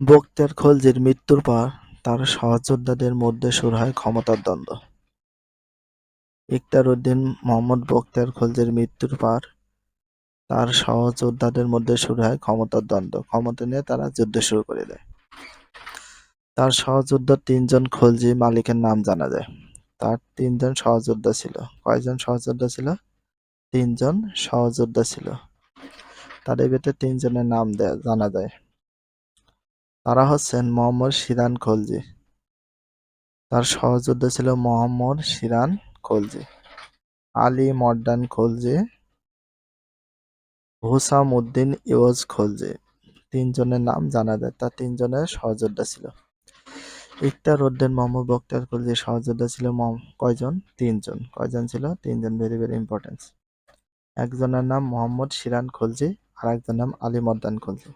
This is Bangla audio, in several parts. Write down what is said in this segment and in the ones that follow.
বখতিয়ার খলজির মৃত্যুর পর তার সহযোদ্ধাদের মধ্যে শুরু হয় ক্ষমতার দ্বন্দ্ব। ইখতিয়ার উদ্দিন মোহাম্মদ বখতিয়ার খলজির মৃত্যুর পর তার সহযোদ্ধাদের মধ্যে শুরু হয় ক্ষমতার দ্বন্দ্ব। ক্ষমতা নিয়ে তারা যুদ্ধ শুরু করে দেয়। তার সহযোদ্ধা তিনজন খলজি মালিকের নাম জানা যায়। তার তিনজন সহযোদ্ধা ছিল। কয়জন সহযোদ্ধা ছিল? তিনজন সহযোদ্ধা ছিল। তাদের ভিতরে তিনজনের নাম জানা যায়। তারা হচ্ছেন মোহাম্মদ সিরান খলজি। তার সহযোদ্ধা ছিল মোহাম্মদ সিরান খলজি, আলী মর্দান খলজি, হুসাম উদ্দিন ইওয়াজ খলজি। তিনজনের নাম জানা যায়। তার তিনজনের সহযোদ্ধা ছিল। ইখতিয়ার উদ্দিন মোহাম্মদ বক্তার খলজির সহযোদ্ধা ছিল কয়জন? তিনজন। কয়জন ছিল? তিনজন। Very very important. একজনের নাম মোহাম্মদ সিরান খলজি, আর একজনের নাম আলী মর্দান খলজি।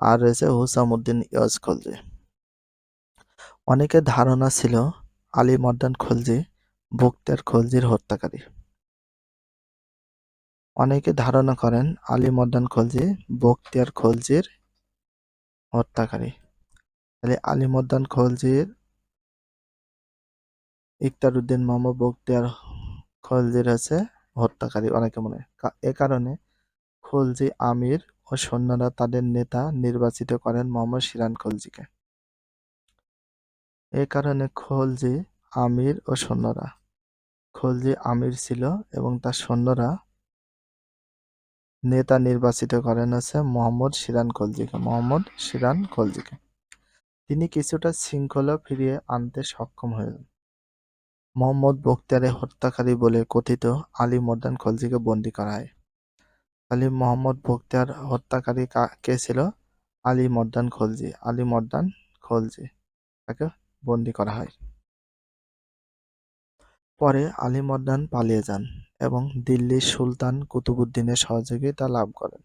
আর রয়েছে হুসাম উদ্দিন ইওয়াজ খলজি। অনেকের ধারণা ছিল আলী মর্দান খলজি বখতিয়ার খলজির হত্যাকারী। অনেকে ধারণা করেন আলী মর্দান খলজি বখতিয়ার খলজির হত্যাকারী। তাহলে আলী মর্দান খলজির ইখতার উদ্দিন মোহাম্মদ বখতিয়ার খলজির হচ্ছে হত্যাকারী অনেকে মনে এ কারণে খলজি আমির ও সৈন্যরা তাদের নেতা নির্বাচিত করেন মোহাম্মদ সিরান খলজিকে। এ কারণে খলজি আমির ও সৈন্যরা। খলজি আমির ছিল এবং তার সৈন্যরা নেতা নির্বাচিত করেন হচ্ছে মোহাম্মদ সিরান খলজিকে, মোহাম্মদ সিরান খলজিকে। তিনি কিছুটা শৃঙ্খলা ফিরিয়ে আনতে সক্ষম হলেন মোহাম্মদ বখতিয়ারের হত্যাকারী বলে কথিত আলী মর্দান খলজিকে বন্দী করা হয়। আলী মোহাম্মদ বখতিয়ার হত্যাকারী কে ছিল আলী মর্দান খলজি আলী মর্দান খলজি, তাকে বন্দী করা হয় পরে আলী মর্দান পালিয়ে যান এবং দিল্লির সুলতান কুতুবউদ্দিনের সহযোগিতা লাভ করেন।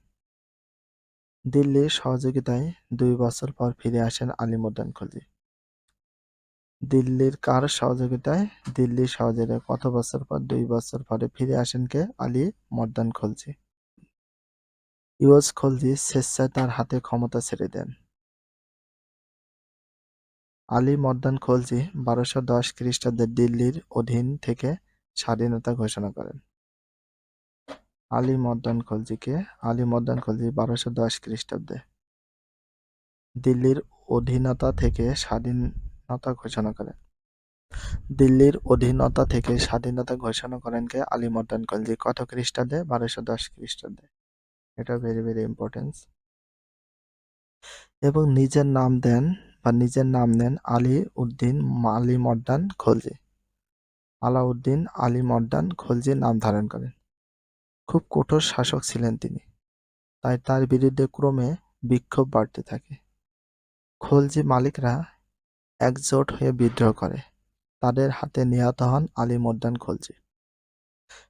দিল্লির সহযোগিতায় দুই বছর পর ফিরে আসেন আলী মর্দান খলজি। দিল্লির কার সহযোগিতায়? দিল্লির সহযোগিতায় কত বছর পর? দুই বছর পরে ফিরে আসেন কে? আলী মর্দান খলজি। ইওয়াজ খলজি স্বেচ্ছায় তার হাতে ক্ষমতা ছেড়ে দেন। আলী মর্দান খলজি বারোশো দশ খ্রিস্টাব্দে দিল্লির অধীন থেকে স্বাধীনতা ঘোষণা করেন। আলী মর্দান খলজিকে, আলী মর্দান খলজি বারোশো দশ খ্রিস্টাব্দে দিল্লির অধীনতা থেকে স্বাধীনতা ঘোষণা করেন। দিল্লির অধীনতা থেকে স্বাধীনতা ঘোষণা করেন কে আলী মর্দান খলজি কত খ্রিস্টাব্দে বারোশো দশ খ্রিস্টাব্দে এটা ভেরি ভেরি ইম্পর্টেন্স এবং নিজের নাম দেন বা নিজের নাম নেন আলী উদ্দিন আলী মর্দান খলজি। আলাউদ্দিন আলী মর্দান খলজি নাম ধারণ করেন। খুব কঠোর শাসক ছিলেন তিনি। তাই তার বিরুদ্ধে ক্রমে বিক্ষোভ বাড়তে থাকে। খলজি মালিকরা একজোট হয়ে বিদ্রোহ করে। তাদের হাতে নিহত হন আলী মর্দান খলজি।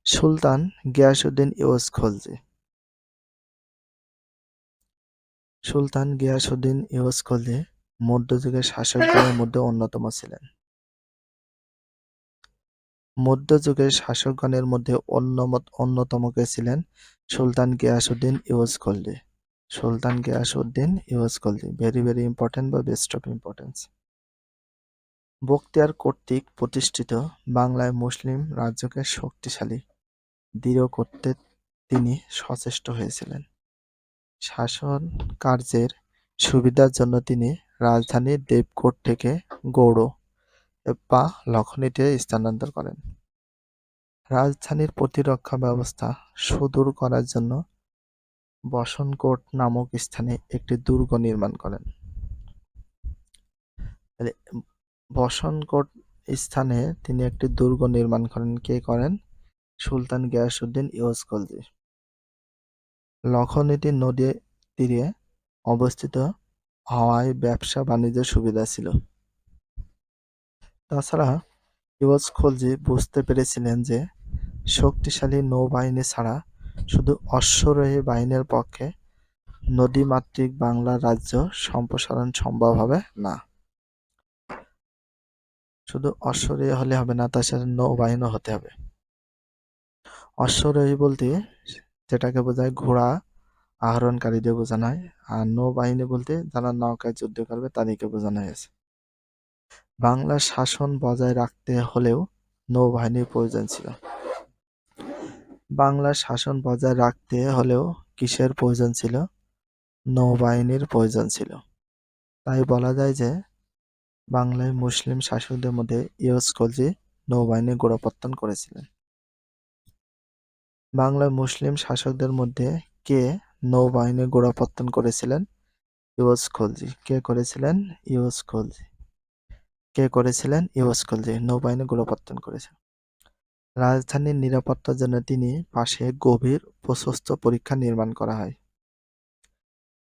সুলতান গিয়াসউদ্দিন ইউস খলজি। সুলতান গিয়াসউদ্দিন খলজি মধ্যযুগের শাসকগণের মধ্যে অন্যতম ছিলেন। মধ্যযুগের শাসকগণের মধ্যে অন্যতম কে ছিলেন? Sultan Ghiyasuddin Iwaz Khalji Sultan Ghiyasuddin Iwaz Khalji very very important বা বেস্ট অফ ইম্পর্টেন্স বখতিয়ার কর্তৃক প্রতিষ্ঠিত বাংলায় মুসলিম রাজ্যকে শক্তিশালী, দৃঢ় করতে তিনি সচেষ্ট হয়েছিলেন। শাসন কার্যের সুবিধার জন্য তিনি রাজধানী দেবকোট থেকে গৌড় বা লখনউতে স্থানান্তর করেন। রাজধানীর প্রতিরক্ষা ব্যবস্থা সুদূর করার জন্য বসনকোট নামক স্থানে একটি দুর্গ নির্মাণ করেন। বসনকোট স্থানে তিনি একটি দুর্গ নির্মাণ করেন কে করেন সুলতান গিয়াসউদ্দিন ইউজ খলজি লখনউতি নদী তীরে অবস্থিত হওয়ায় ব্যবসা বাণিজ্যের সুবিধা ছিল। তাছাড়া ইওয়াজ খলজি বুঝতে পেরেছিলেন যে, শক্তিশালী নৌবাহিনী ছাড়া শুধু অশ্বরোহী বাহিনীর পক্ষে নদীমাতৃক বাংলা রাজ্য সম্প্রসারণ সম্ভব হবে না। শুধু অশ্বরোহী হলে হবে না তার সাথে নৌবাহিনী হতে হবে। অশ্বরোহী বলতে যেটাকে বোঝায় ঘোড়া আহরণকারীদের বোঝানো হয় আর নৌবাহিনী বলতে যারা নৌকায় যুদ্ধ করবে তাদেরকে বোঝানো হয়েছে বাংলার শাসন বজায় রাখতে হলেও নৌবাহিনীর প্রয়োজন ছিল। বাংলার শাসন বজায় রাখতে হলেও কিসের প্রয়োজন ছিল? নৌবাহিনীর প্রয়োজন ছিল। তাই বলা যায় যে বাংলায় মুসলিম শাসকদের মধ্যে ইউস কলজি নৌবাহিনী গোড়াপত্তন করেছিলেন। বাংলার মুসলিম শাসকদের মধ্যে কে নৌবাহিনী গোড়াপত্তন করেছিলেন? ইউস খলজি। কে করেছিলেন? ইউস খলজি। কে করেছিলেন? ইউস খলজি। নৌবাহিনী গোড়াপত্তন করেছেন। রাজধানীর নিরাপত্তার জন্য তিনি পাশে গভীর প্রশস্ত পরীক্ষা নির্মাণ করা হয়।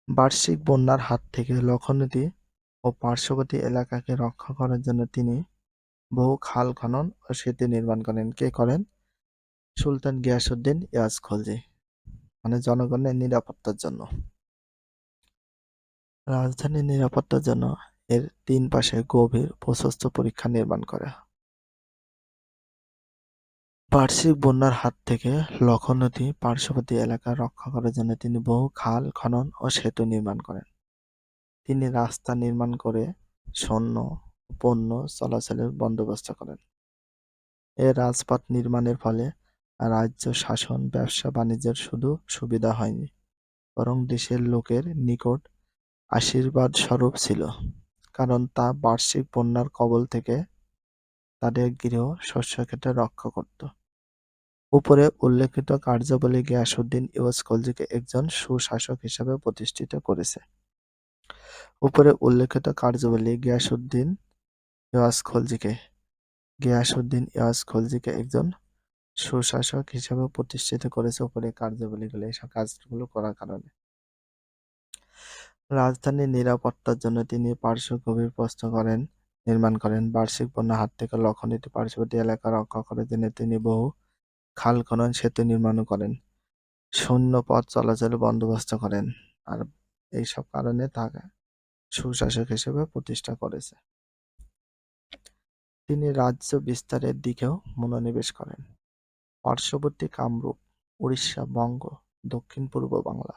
বার্ষিক বন্যার হাত থেকে লক্ষণীতি ও পার্শ্ববর্তী এলাকাকে রক্ষা করার জন্য তিনি বহু খাল খনন ও সেতু নির্মাণ করেন। কে করেন? সুলতান গিয়াসুদ্দিন ইয়াজ খলজি মানে জনগণের নিরাপত্তার জন্য। রাজধানীর নিরাপত্তার জন্য এর তিন পাশে গভীর প্রশস্ত পরীক্ষা নির্মাণ করা। বার্ষিক বন্যার হাত থেকে লক্ষ্য নদী পার্শ্ববর্তী এলাকা রক্ষা করার জন্য তিনি বহু খাল, খনন ও সেতু নির্মাণ করেন। তিনি রাস্তা নির্মাণ করে সৈন্য পণ্য চলাচলের বন্দোবস্ত করেন। এ রাজপথ নির্মাণের ফলে রাজ্য শাসন, ব্যবসা, বাণিজ্যের শুধু সুবিধা হয়নি, বরং দেশের লোকের নিকট আশীর্বাদ স্বরূপ ছিল, কারণ তা বার্ষিক বন্যার কবল থেকে তাদের গৃহ শস্যক্ষেত্রে রক্ষা করত। উপরে উল্লেখিত কার্যাবলী গিয়াসুদ্দিন ইউস খলজিকে একজন সুশাসক হিসেবে প্রতিষ্ঠিত করেছে। উপরে উল্লেখিত কার্যাবলী গিয়াসুদ্দিন ইয়াস খলজিকে গিয়াসুদ্দিন ইয়াস খলজিকে একজন সুশাসক হিসেবে প্রতিষ্ঠিত করেছে উপরে কার্যাবলীগুলো এইসব কাজগুলো করার কারণে। রাজধানীর নিরাপত্তার জন্য তিনি পার্শ্ব গভীর প্রস্ত করেন, নির্মাণ করেন। বার্ষিক বন্যা হাত থেকে লক্ষণীতি পার্শ্ববর্তী এলাকা রক্ষা করার জন্য তিনি বহু খাল খনন সেতু নির্মাণও করেন। শূন্য পথ চলাচলের বন্দোবস্ত করেন আর এইসব কারণে তাকে সুশাসক হিসেবে প্রতিষ্ঠা করেছে। তিনি রাজ্য বিস্তারের দিকেও মনোনিবেশ করেন। পার্শ্ববর্তী কামরূপ, উড়িষ্যা, বঙ্গ দক্ষিণ পূর্ব বাংলা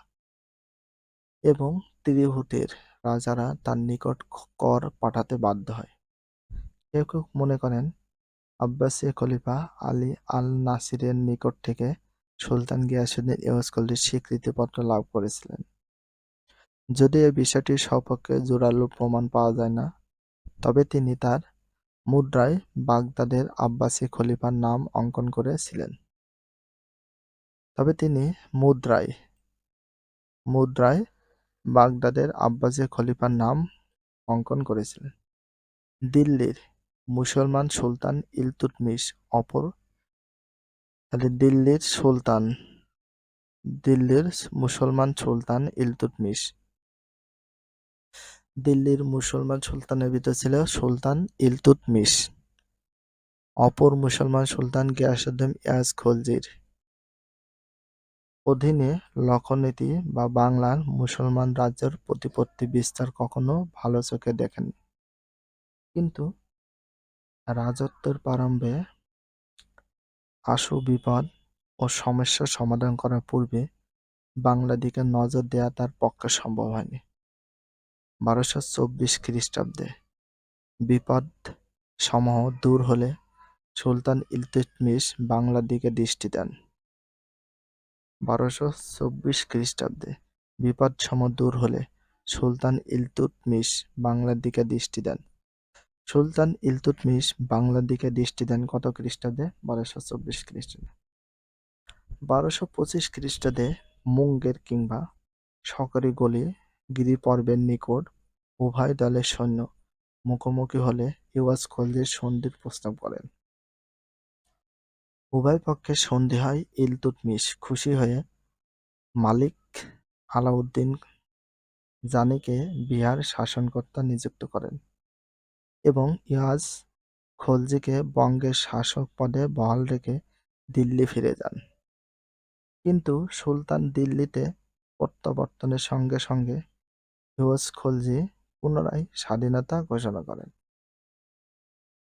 এবং ত্রিহুতের রাজারা তার নিকট কর পাঠাতে বাধ্য হয়। কেউ কেউ মনে করেন, আব্বাসী খলিফা আলী আল নাসিরের নিকট থেকে সুলতান গিয়াসুদ্দিন ইউসকলির স্বীকৃতিপত্র লাভ করেছিলেন। যদি এই বিষয়টির সপক্ষে জোরালো প্রমাণ পাওয়া যায় না, তবে তিনি তার মুদ্রায় বাগদাদের আব্বাসী খলিফার নাম অঙ্কন করেছিলেন। তবে তিনি মুদ্রায় মুদ্রায় বাগদাদের আব্বাসী খলিফার নাম অঙ্কন করেছিলেন। দিল্লির মুসলমান সুলতান ইলতুৎমিশ অপর, তাহলে দিল্লির সুলতান, দিল্লির মুসলমান সুলতান ইলতুৎমিশ দিল্লির মুসলমান সুলতানের ভিতর ছিল সুলতান ইলতুৎমিশ অপর মুসলমান সুলতান গিয়াসুদ্দিন ইয়াজ খলজির। অধীনে লক্ষনীতি বা বাংলার মুসলমান রাজ্যের প্রতিপত্তি বিস্তার কখনো ভালো চোখে দেখেনি কিন্তু রাজত্বের প্রারম্ভে আশু বিপদ ও সমস্যা সমাধান করার পূর্বে বাংলা দিকে নজর দেয়া তার পক্ষে সম্ভব হয়নি। বারোশো চব্বিশ খ্রিস্টাব্দে বিপদ সমূহ দূর হলে সুলতান ইলতুৎমিশ বাংলার দিকে দৃষ্টি দেন। বারোশো চব্বিশ খ্রিস্টাব্দে বিপদ সম দূর হলে সুলতান ইলতুৎমিশ বাংলার দিকে দৃষ্টি দেন। সুলতান ইলতুৎমিশ বাংলার দিকে দৃষ্টি দেন কত খ্রিস্টাব্দে? বারোশো চব্বিশ খ্রিস্টাব্দে। বারোশো পঁচিশ খ্রিস্টাব্দে মুঙ্গের কিংবা সকরি গলি গিরি পর্বের নিকট উভয় দলের সৈন্য মুখোমুখি হলে ইওয়াজ খলজির সন্ধির প্রস্তাব করেন। উভয় পক্ষে সন্ধি হয় ইলতুৎমিশ খুশি হয়ে মালিক আলাউদ্দিন জানিকে বিহার শাসনকর্তা নিযুক্ত করেন এবং ইয়াজ খলজিকে বঙ্গের শাসক পদে বহাল রেখে দিল্লি ফিরে যান। কিন্তু সুলতান দিল্লিতে প্রত্যাবর্তনের সঙ্গে সঙ্গে হিওজ খলজি পুনরায় স্বাধীনতা ঘোষণা করেন।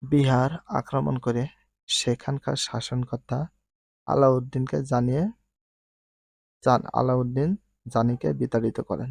বিহার আক্রমণ করে সেখানকার শাসনকর্তা আলাউদ্দিনকে জানিয়ে আলাউদ্দিন জানিকে বিতাড়িত করেন।